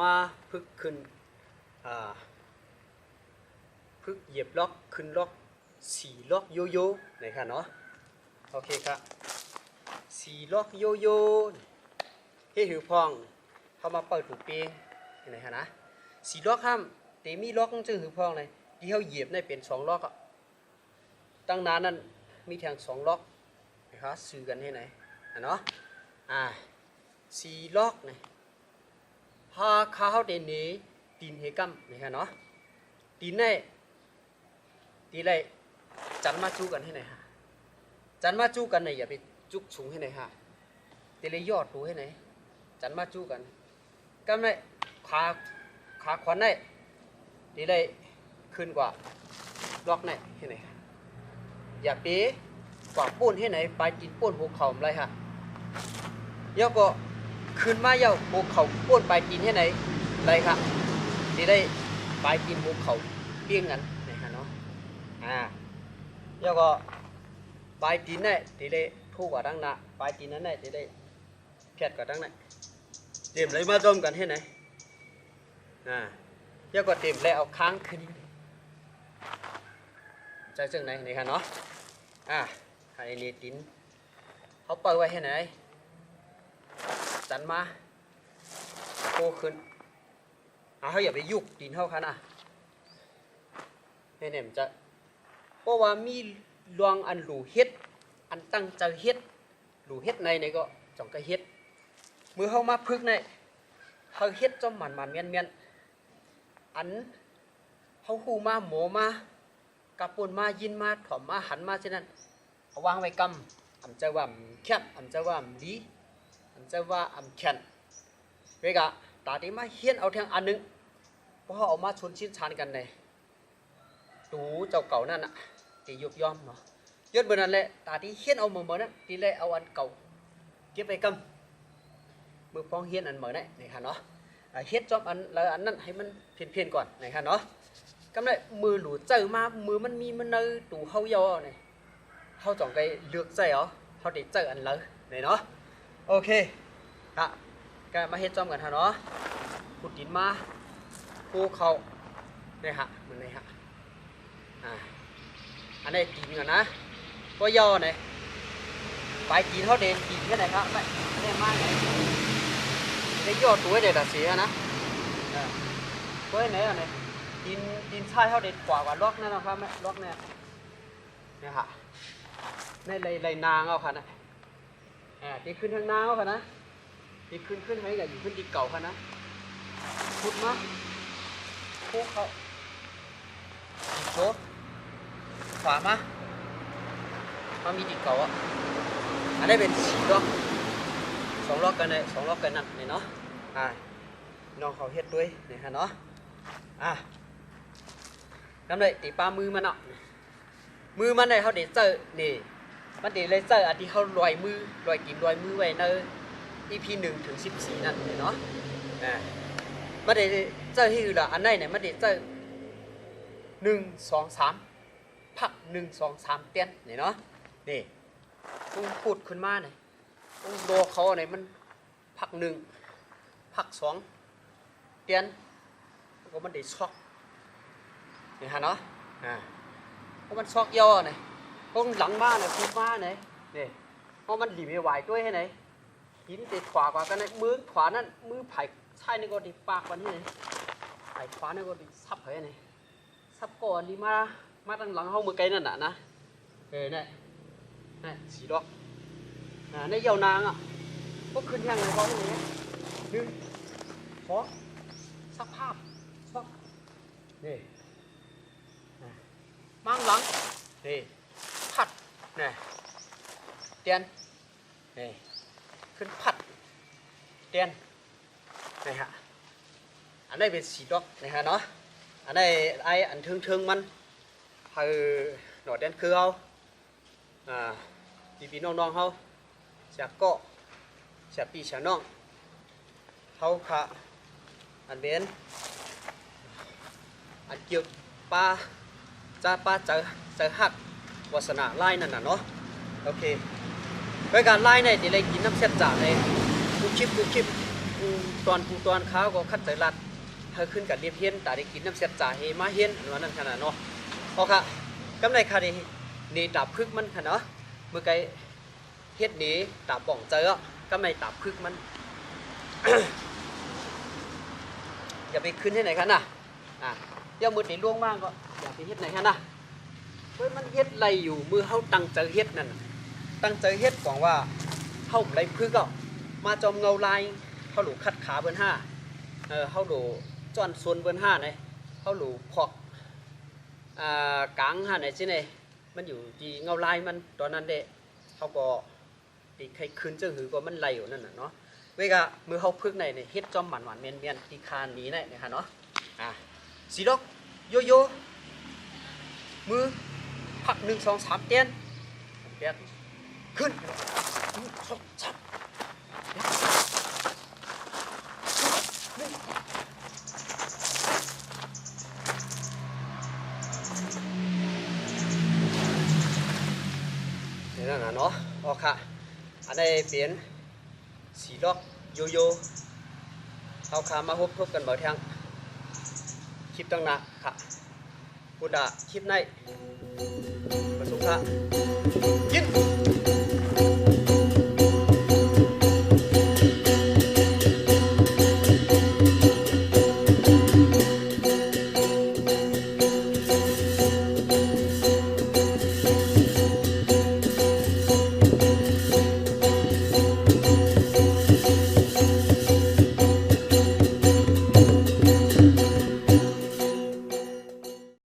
มาพึกขึ้นอ่าพึกเหยียบล็อกขึ้นล็อกสี่ล็อกโยโย่นะครับเนาะโอเคครับสี่ล็อกโยโย่เฮ้ยหือพองเข้ามาเปิดถูกเปียงเห็นไหมฮะนะสี่ล็อกห้ามแต่มีล็อกจึงหือพองเลยที่เขาเหยียบได้เป็นสองล็อกอะตั้งนานนั้นมีแทงสองล็อกนะครับซื้อกันให้ไหนอะเนาะอ่าสี่ล็อกเนี่ย พาข้าวเดนนี้ตีนเฮกัมนี่ฮะเนาะตีนในตีไรจันมาจูกันให้ไหนฮะจันมาจูกันเนี่ยอย่าไปจุกสูงให้ไหนฮะตีเลยยอดดูให้ไหนจันมาจูกันกำในขาขาขวัญในตีเลยขึ้นกว่าล็อกในให้ไหนอย่าป๊กว่าป้นให้ไหนไปกินป้นหัวเข่าอะไรฮะยกก็ ขึ้นมาเย้าภูเขาป้วนปลายตีนให้ไหนได้ครับที่ได้ปลายตีนภูเขาเลี้ยงกันนะฮะเนาะอ่าแล้วก็ปลายตีนเนี่ยที่ได้ทู่กว่าดังหนะปลายตีนนั้นเนี่ยที่ได้เพียดกว่าดังนั้นเตรียมเลยมาร่วมกันให้ไหนอ่าแล้วก็เตรียมแล้วเอาค้างขึ้นใจซึ่งไหนนี่ฮะเนาะอ่าไอ้นี่ตีนเขาเปิดไว้ให้ไหน จันมาโคขึ้นอะเขาอย่าไปยุกดินเขาค่ะนะเนี่ยเนี่ยมันจะเพราะว่ามีลวงอันหลูเฮ็ด อันตั้งใจเฮ็ดหลูเฮ็ดในนี่ก็จ่องก็เฮ็ดมือเขามาพึกในเขาเฮ็ดจอมมันมันเมียนเมียนอันเขาหูมาหมอมากระปุนมายินมาถอมมาหันมาเช่นนั้นเอาวางไว้กำอำจะว่าแคบอำจะว่าดี อันจะว่าอำแคนเวกะตาที่มาเฮียนเอาเทียงอันหนึงเพราะเอามาชนชิ้นชานกันเลยตูเจ้าเก่านั่นน่ะตียุบย่อมเนาะยศเบอร์นั้นแหละตาที่เฮียนเอาเหมือนเหมือนนั้นตีเลยเอาอันเก่าเก็บไปกำมือฟ้องเฮียนอันเหมือนนั่นนี่ค่ะเนาะอ่าเฮ็ดจอมอันแล้วอันนั้นให้มันเพี้ยนเพียนก่อนนี่ค่ะเนาะกำไรมือหลูเจอมามือมันมีมันเนอตูเฮายอนี่เฮาจ่องไกเลือกใจเหรอเฮาได้เจออันเลยนี่เนาะ โอเคอะก็มาเฮ็ดจอมกันฮะเนาะขุดดินมาปูเขาเนี่ยฮะมันเลยฮะอ่าอันนี้ดินก่อนนะก็ย่อหน่อยไปกินเขาเด่นกินแค่ไหนครับไม่เนี่ยมากเลยได้ย่อตัวเด็ดเสียนะเออตัวไหนอะเนี่ยดินดินชายเขาเด็ดกว่ากว่าล็อกนั่นนะครับไม่ล็อกเนี่ยเนี่ยฮะในเลยเลยนางเอาค่ะนะ อ่าตีขึ้นทางหน้าเขาค่ะนะตีขึ้นขึ้นให้กับอยู่ขึ้นตีเก่าค่ะนะพุดมาพุกเขาโชว์ขวามามามีตีเก่าอะอันนี้เป็นสีล็อกสองล็อกกันเลยสองล็อกกันนั่นนี่เนาะอ่าน้องเขาเฮ็ดด้วยนี่ฮะเนาะอ่าทำเลยตีปลามือมันเนาะมือมันเลยเขาเด็ดเจอนี่ มันเดเลเซอร์อันที่เขาลอยมือลอยกินลอยมือไว้ใน EP หนึ่งถึงสิบสี่นั่นเลยเนาะอ่ามันเดเจอที่อื่นละอันไหนเนี่ยมันเดเจอหนึ่งสองสามพักหนึ่งสองสามเตี้ยนเนี่ยเนาะนี่ต้องพูดขึ้นมาเนี่ยต้องโดเขาเนี่ยมันพักหนึ่งพักสองเตี้ยนแล้วก็มันเดช็อกนี่ฮะเนาะอ่าเพราะมันช็อกย่อเนี่ย con lặng ma này phun ma này nè con มันหลีไม่ไหวด้วยให้ไหนหินติดขวากว่ากันนะมือขวานั่นมือไผ่ใช่ในก็ดิปากวันนี้เลยไผ่ขวาในก็ดิซับเหรอเนี่ยซับก่อนดีมามาตั้งหลังห้องมือไกลนั่นน่ะนะเออเนี่ยนี่สีดอกอ่าในยาวนางอะก็ขึ้นยังไงบ้างเนี่ยหนึ่งสองสักภาพสองนี่มั่งหลังนี่ นี่เตียนนี่ขึ้นผัดเตียนนี่ฮะอันนี้เป็นสีดอกนี่ฮะเนาะอันนี้ไออันทึงทึงๆมันคือหนอดเดนคือเขาอ่าพี่พี่น้องๆเขาเสียเกาะเสียปีเสียน้องเขาค่ะอันเบนอันเกี่ยวปลาจ้าปลาเจอเจอหัก วาสนาไล่นั่นน่ะเนาะโอเครายการไล่เนี่ยเดี๋ยวเลยกินน้ำเสียบจ่าเลยกูคลิปกูคลิปปูตอนปูตอนข้าวก็คัดใจรัดเฮาขึ้นกับเรียบเฮียนแตาได้กินน้ำเสียจ่าเฮมาเฮียนอันว่านั้นขนาดเนาะพอค่ะกำใคาดีนี่ตาพึกมันค่ะเนาะเมื่อไกเฮ็ดนี้ตาป่องเจอกำในตาพึกมันอย่าไปขึ้นให้ไหนคะน่ะอะย่ามือตีล่วงมากก็อย่าไปเฮ็ดไหนคะน่ะ เฮ้ยมันเฮ็ดไรอยู่มือเฮาตั้งใจเฮ็ดนั่นน่ะตั้งใจเฮ็ดกว่างว่าเฮาไรพึกก็มาจอมเงาลายเฮาหลูคัดขาเบิ้นห้าเออเฮาหลูจอนส่วนเบิ้นห้าไหนเฮาหลูพอกอ่ากลางห้าไหนสิไหนมันอยู่ที่เงาลายมันตอนนั้นเด้เฮาก็ตีใครคืนเจ้าหือก็มันไหลอยู่นั่นน่ะเนาะเวกะมือเขาพึกในเนี่ยเฮ็ดจอมหวานหวานเมียนเมียนที่คานนี้เนี่ยนะคะเนาะอะสีดอกโยโย่มือ พักหนึ่งสองสามเตียนเตียนขึ้นหนึ่งสองสามเตียนหนึ่งนี่นั่นน่ะเนาะโอเคอันนี้เปลี่ยนสีล็อกโยโย่เอาขามาพบพบกันบ่อยทางคลิปตั้งหนาค่ะ พุดาคลิปใ